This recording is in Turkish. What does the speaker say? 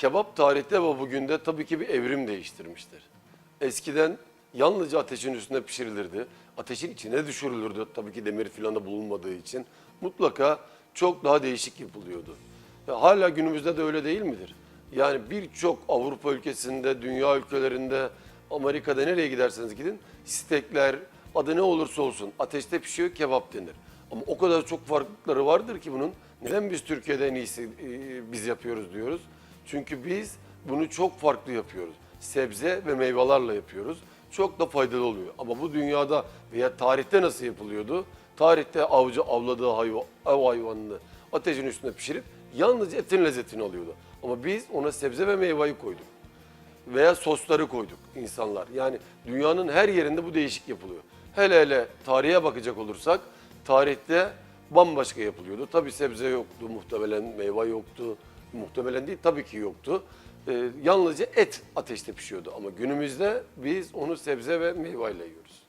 Kebap tarihte ve bugün de tabii ki bir evrim değiştirmiştir. Eskiden yalnızca ateşin üstünde pişirilirdi. Ateşin içine düşürülürdü tabii ki demir filan da bulunmadığı için. Mutlaka çok daha değişik yapılıyordu. Ve hala günümüzde de öyle değil midir? Yani birçok Avrupa ülkesinde, dünya ülkelerinde, Amerika'da nereye giderseniz gidin stekler adı ne olursa olsun ateşte pişiyor kebap denir. Ama o kadar çok farklılıkları vardır ki bunun. Neden biz Türkiye'de en iyisi e, biz yapıyoruz diyoruz? Çünkü biz bunu çok farklı yapıyoruz. Sebze ve meyvelerle yapıyoruz. Çok da faydalı oluyor. Ama bu dünyada veya tarihte nasıl yapılıyordu? Tarihte avcı avladığı hayvan, av hayvanını ateşin üstünde pişirip yalnızca etin lezzetini alıyordu. Ama biz ona sebze ve meyveyi koyduk veya sosları koyduk insanlar. Yani dünyanın her yerinde bu değişik yapılıyor. Hele hele tarihe bakacak olursak tarihte bambaşka yapılıyordu. Tabii sebze yoktu, muhtemelen meyve yoktu. Muhtemelen değil tabii ki yoktu. Ee, yalnızca et ateşte pişiyordu ama günümüzde biz onu sebze ve meyveyle yiyoruz.